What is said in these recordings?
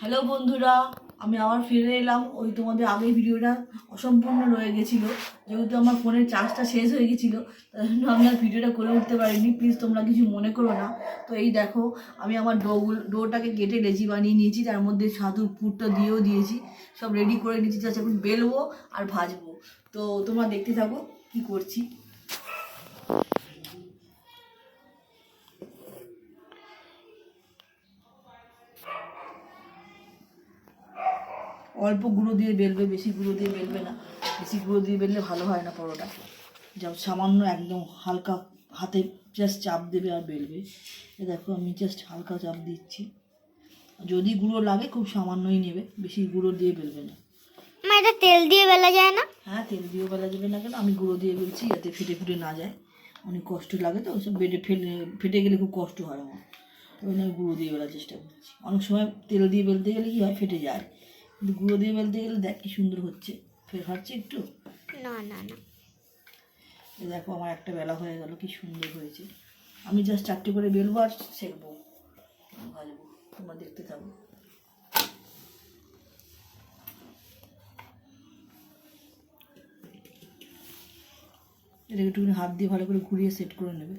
Hello বন্ধুরা, আমি আবার ফিরে এলাম। ওই তোমাদের আগের ভিডিওটা অসম্পূর্ণ রয়ে গেছিল। যেহেতু আমার ফোনের চার্জটা শেষ হয়ে গেছিল, তাই জন্য আমি আর ভিডিওটা করে উঠতে পারিনি। প্লিজ তোমরা কিছু মনে করো না। তো এই দেখো, আমি আমার ডোগুলো, ডোটাকে কেটে লেচি বানিয়ে নিয়েছি। তার মধ্যে ছাতুর পুরটা দিয়েও দিয়েছি। সব রেডি করে নিয়েছি। জাস্ট এখন বেলবো আর ভাজবো। তো তোমরা দেখতে থাকো কি করছি। অল্প গুঁড়ো দিয়ে বেলবে বেশি গুঁড়ো দিয়ে বেলবে না। বেশি গুঁড়ো দিয়ে বেললে ভালো হয় না পরোটা। যা সামান্য একদম হালকা হাতে জাস্ট চাপ দেবে আর বেলবে। এ দেখো আমি জাস্ট হালকা চাপ দিচ্ছি। যদি গুঁড়ো লাগে খুব সামান্যই নেবে। বেশি গুঁড়ো দিয়ে বেলবে না। এটা তেল দিয়ে বেলা যায় না? হ্যাঁ তেল দিয়েও বেলা যাবে না কেন? আমি গুঁড়ো দিয়ে বেলছি যাতে ফেটে ফুটে না যায়। অনেক কষ্ট লাগে তো ওসব বেটে ফেলে ফেটে গেলে খুব কষ্ট হয় আমার। ওই জন্য আমি গুঁড়ো দিয়ে বেলার চেষ্টা করছি। অনেক সময় তেল দিয়ে বেলতে গেলে কী হয় ফেটে যায়। গুঁড়ো দিয়ে বেলতে গেলে দেখ কি সুন্দর হচ্ছে। ফের খাচ্ছি একটু? না না না। দেখো আমার একটা বেলা হয়ে গেল কি সুন্দর হয়েছে। আমি জাস্ট চারটে করে বেলবো আর সেঁকবো ভাজবো তোমরা দেখতে থাকো। এটা একটুখানি হাত দিয়ে ভালো করে ঘুরিয়ে সেট করে নেবে।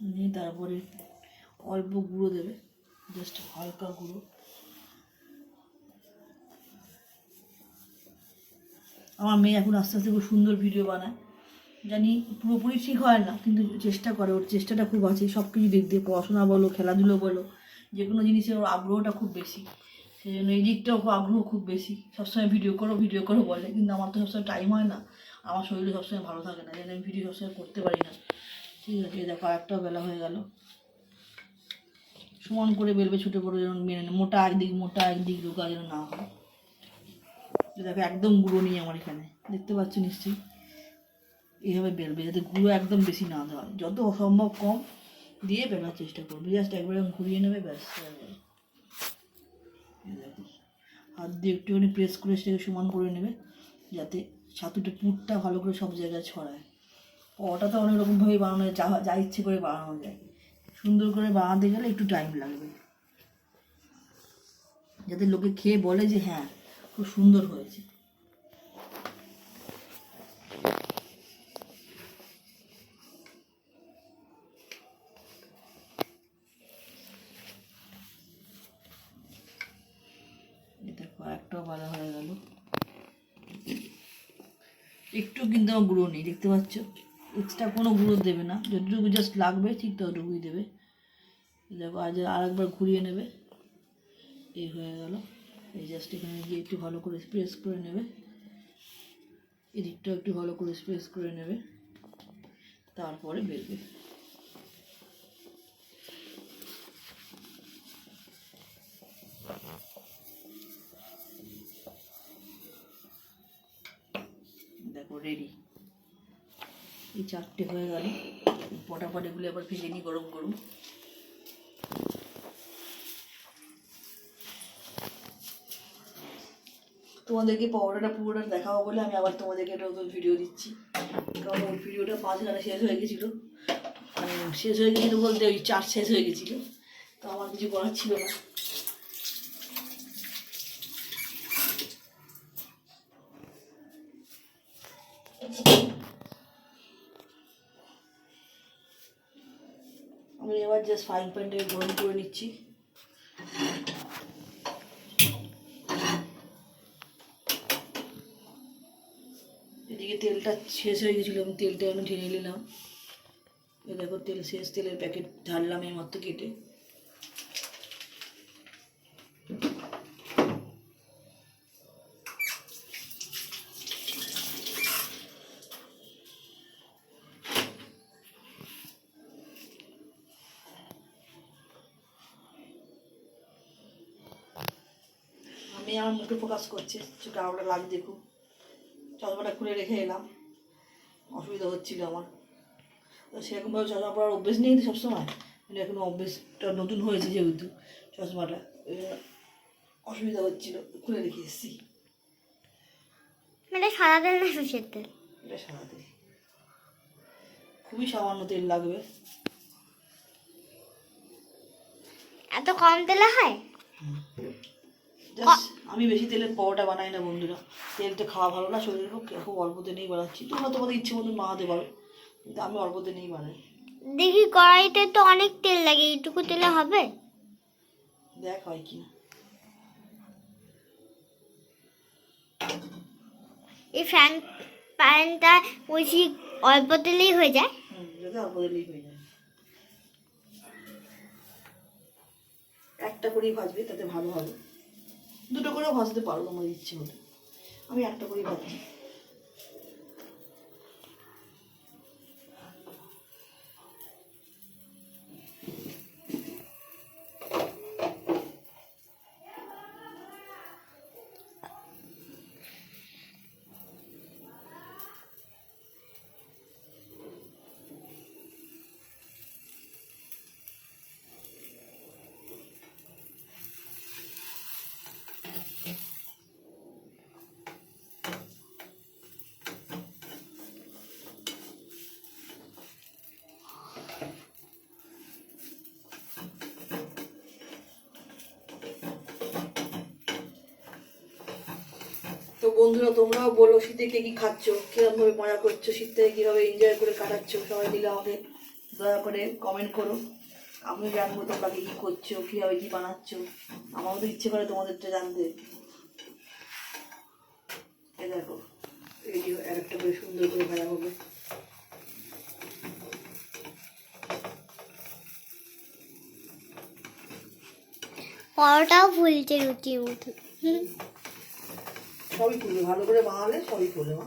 নিয়ে তারপরে অল্প গুঁড়ো দেবে জাস্ট হালকা গুঁড়ো। আমার মেয়ে এখন আস্তে আস্তে খুব সুন্দর ভিডিও বানায়। জানি পুরোপুরি ঠিক হয় না, কিন্তু চেষ্টা করে, ওর চেষ্টাটা খুব আছে সব কিছু দিক দিয়ে পড়াশোনা বলো, খেলাধুলো বলো যে কোনো জিনিসের ওর আগ্রহটা খুব বেশি। সেই জন্য এই দিকটাও আগ্রহ খুব বেশি। সবসময় ভিডিও করো ভিডিও করো বলে, কিন্তু আমার তো সবসময় টাইম হয় না। আমার শরীরে সবসময় ভালো থাকে না, যেন আমি ভিডিও সবসময় করতে পারি না। ঠিক আছে, দেখো একটাও বেলা হয়ে গেল। সমান করে বেলবে ছুটে পড়ে যেন মেনে মোটা একদিক মোটা একদিক, রোগা যেন না হয়। দেখো, একদম গুঁড়ো নেই আমার এখানে। দেখতে পাচ্ছ নিশ্চয়ই? এইভাবে বেলবে যাতে গুঁড়ো একদম বেশি না দেওয়া হয়। যত সম্ভব কম দিয়ে বেলার চেষ্টা করবে। জাস্ট একবার ঘুরিয়ে নেবে, ব্যাস হাত দিয়ে একটুখানি প্রেস করে সেটাকে সমান করে নেবে, যাতে ছাতুটা পুরটা ভালো করে সব জায়গায় ছড়ায়। ওটা তো অনেক রকমভাবেই বানানো যায়, যা যা ইচ্ছে করে বানানো যায়। সুন্দর করে বানাতে গেলে একটু টাইম লাগবে। যাতে লোকে খেয়ে বলে যে হ্যাঁ খুব সুন্দর হয়েছে। হয়ে একটু কিন্তু আমার গুঁড়ো নেই, দেখতে পাচ্ছ? এক্সট্রা কোনো গুঁড়ো দেবে না। যতটুকু জাস্ট লাগবে, ঠিক ততটুকুই দেবে। দেখো, আজ আর একবার ঘুরিয়ে নেবে। এই হয়ে গেল। এই জাস্ট এখানে গিয়ে একটু ভালো করে স্প্রেস করে নেবে। এদিকটাও একটু ভালো করে স্প্রেস করে নেবে। তারপরে বেরবে। দেখো রেডি এই চারটে হয়ে গেল। পটাপটিগুলো আবার ভেজে নিই গরম গরম। তোমাদেরকে পরোটাটা পুরোটা দেখাবো বলে আমি আবার তোমাদেরকে একটা নতুন ভিডিও দিচ্ছি। কারণ ওই ভিডিওটা মাঝখানে শেষ হয়ে গেছিল। শেষ হয়ে গেছিল বলতে ওই চার্জ শেষ হয়ে গেছিল। তো আমার কিছু করার ছিল না। আমি এবার জাস্ট ফ্রাইং প্যানটাকে গরম করে নিচ্ছি। এদিকে তেলটা শেষ হয়ে গেছিল আমি তেলটা আমি ঢেলে নিলাম। দেখো, তেল শেষ, তেলের প্যাকেট ঢাললাম এই মতো কেটে। আমি আমার মুখে ফোকাস করছি চোখে আরোটা লাগ দেখুক চশমাটা খুলে রেখে এলাম। অসুবিধা হচ্ছিল আমার। তো সেরকমভাবে চশমা পরার অভ্যেস নেই তো সবসময়। কিন্তু এখন অভ্যেসটা নতুন হয়েছে যেহেতু চশমাটা অসুবিধা হচ্ছিল খুলে রেখে এসেছি। এটা সাদা তেল না সর্ষের তেল? এটা সারাতে খুবই সামান্য তেল লাগবে। এত কম তেলে হয়? আমি বেশি তেলের পরোটা বানাই না বন্ধুরা। তেলটা খাওয়া ভালো না শরীরের পক্ষে খুব অল্প তেলেই বানাচ্ছি। তোমরা তোমাদের ইচ্ছে মতন বানাতে পারো কিন্তু আমি অল্প তেলেই বানাই। দেখি কড়াইতে তো অনেক তেল লাগে এইটুকু তেলে হবে? দেখ হয় কি এই ফ্যান প্যানটা বলছি অল্প তেলেই হয়ে যায়? অল্প তেলেই হয়ে যায়। একটা করেই ভাজবে তাতে ভালো হবে। দুটো করে ভাজতে পারব আমার ইচ্ছে হলে আমি একটা করেই ভাজছি বন্ধুরা, তোমরাও বলো, শীতে কে কি খাচ্ছ? কীরকম ভাবে মজা করছ? শীত কীভাবে এনজয় করে কাটাচ্ছ? সবাই মিলে আমাকে দয়া করে কমেন্ট করো। আমিও জানব তোমরা কি করছ, কীভাবে কি বানাচ্ছো। আমারও তো ইচ্ছে করে তোমাদেরটা জানতে। এ দেখো যে আর একটা করে সুন্দর করে ভাজা হবে। পরোটাও ফুলছে রুটির মতো হুম। সবই তুলবে ভালো করে বানালে সবই তুলে মা।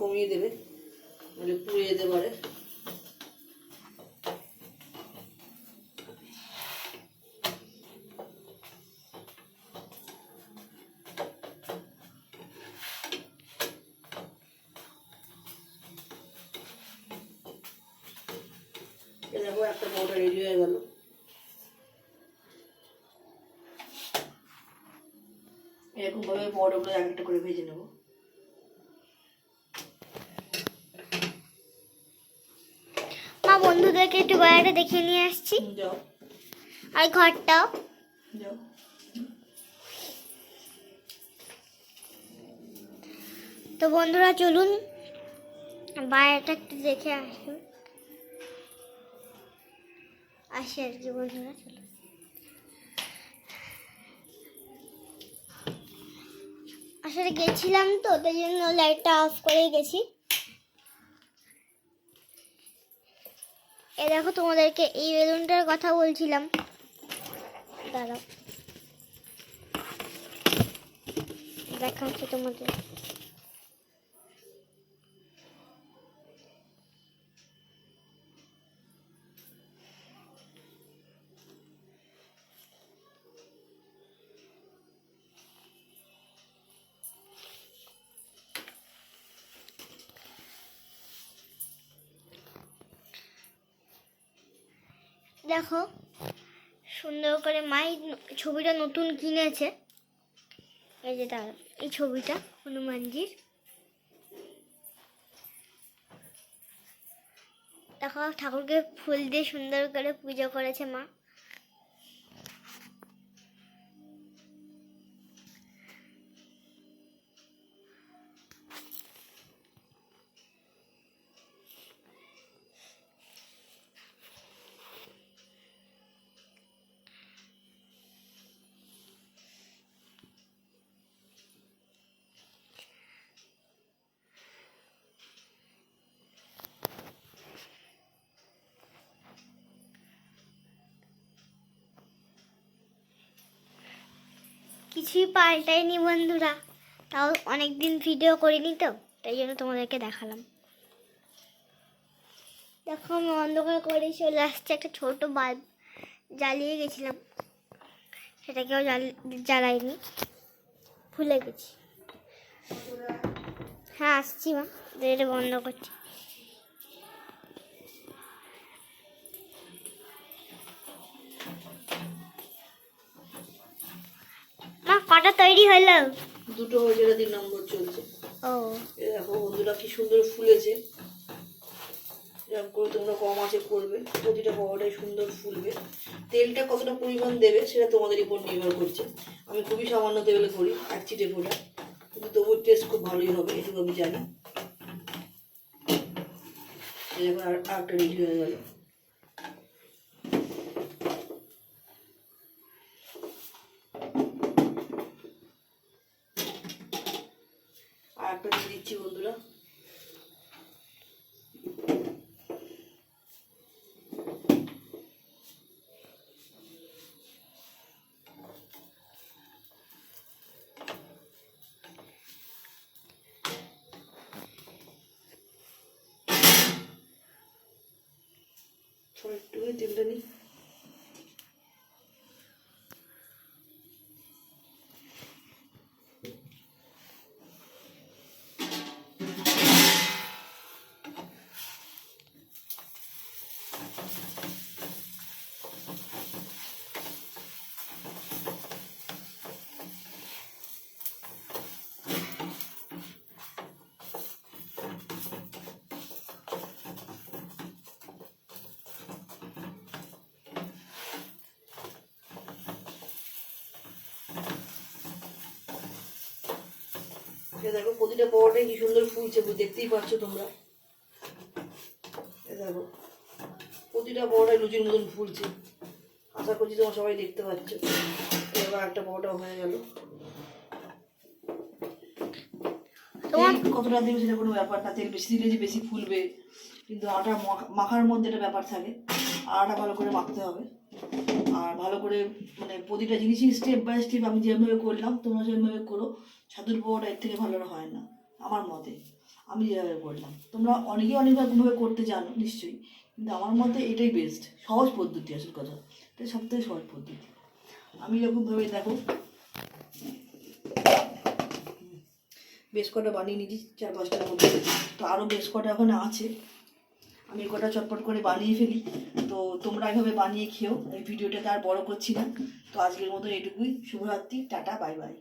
কমিয়ে দেবে। নাহলে পুড়ে যেতে পারে। দেখো, একটা মোটা রেডি হয়ে গেল। এরকম ভাবে বড়গুলো এক একটা করে ভেজে নেব। বন্ধুদেরকে একটু বাইরে দেখিয়ে নিয়ে আসছি। আর ঘরটাও। তো বন্ধুরা চলুন বাইরেটা একটু দেখে আসুন আসি আর কি বন্ধুরা চলুন। আসলে গেছিলাম তো তাই জন্য লাইটটা অফ করে গেছি। এ দেখো তোমাদেরকে এই বেলুনটার কথা বলছিলাম। দাঁড়াও। হচ্ছে তোমাদের। দেখো, সুন্দর করে মাই ছবিটা নতুন কিনেছে। এই যে তার এই ছবিটা হনুমানজির। দেখো, ঠাকুরকে ফুল দিয়ে সুন্দর করে পুজো করেছে মা। কিছুই পাল্টায়নি বন্ধুরা। তাও অনেক দিন ভিডিও করিনি তো, তাই জন্য তোমাদেরকে দেখালাম। দেখো, আমি অন্ধকার করে চলে আসছে, একটা ছোট বাল্ব জ্বালিয়ে গেছিলাম। সেটাকেও জ্বাল- জ্বালাইনি, ভুলে গেছি। হ্যাঁ আসছি মা এটা বন্ধ করছি। কটা তৈরি হলো। দুটো হয়ে এটা তিন নম্বর চলছে। ও। দেখো বন্ধুরা কি সুন্দর ফুলেছে। এরকম করে তোমরা কম আছে করবে। প্রতিটা পাওয়াটাই সুন্দর ফুলবে। তেলটা কতটা পরিমাণ দেবে সেটা তোমাদের উপর নির্ভর করছে। আমি খুবই সামান্য তেলে করি এক চিটে ফোটা কিন্তু তবু টেস্ট খুব ভালোই হবে এটুকু আমি জানি। দেখো আর একটা রেডি হয়ে গেল আর একটা দিয়ে দিচ্ছি বন্ধুরা সবাই একটু তেলটা নিই। দেখো প্রতিটা পাওয়াটাই কি সুন্দর ফুলছে দেখতেই পাচ্ছ তোমরা। এ দেখো প্রতিটা পাওয়াটাই লুচির মতন ফুলছে। আশা করছি তোমরা সবাই দেখতে পাচ্ছ। এবার একটা পাওয়াটা হয়ে গেল। কতটা দেবে সেটা কোনো ব্যাপার না। তেল বেশি দিলে যে বেশি ফুলবে। কিন্তু আটা মাখ- মাখার মধ্যে একটা ব্যাপার থাকে। আটা ভালো করে মাখতে হবে। আর ভালো করে মানে প্রতিটা জিনিসই স্টেপ বাই স্টেপ আমি যেভাবে করলাম, তোমরা যেভাবে করো। ছাতুর পোহাটা এর থেকে ভালো হয় না, আমার মতে। আমি যেভাবে করলাম। তোমরা অনেকেই অনেকভাবে করতে জানো, নিশ্চয়ই। কিন্তু আমার মতে এটাই বেস্ট সহজ পদ্ধতি আসল কথা। এটা সব থেকে সহজ পদ্ধতি। আমি এরকমভাবে দেখো। বেশ কটা বানিয়ে নিয়েছি, চার পাঁচটার মধ্যে। তো আরও বেশ কটা এখন আছে। আমি কটা চটপট করে বানিয়ে ফেলি। তো তোমরা এভাবে বানিয়ে খেও। এই ভিডিওটাকে আর বড় করছি না। তো আজকের মতন এটুকুই শুভরাত্রি। টাটা, বাই বাই।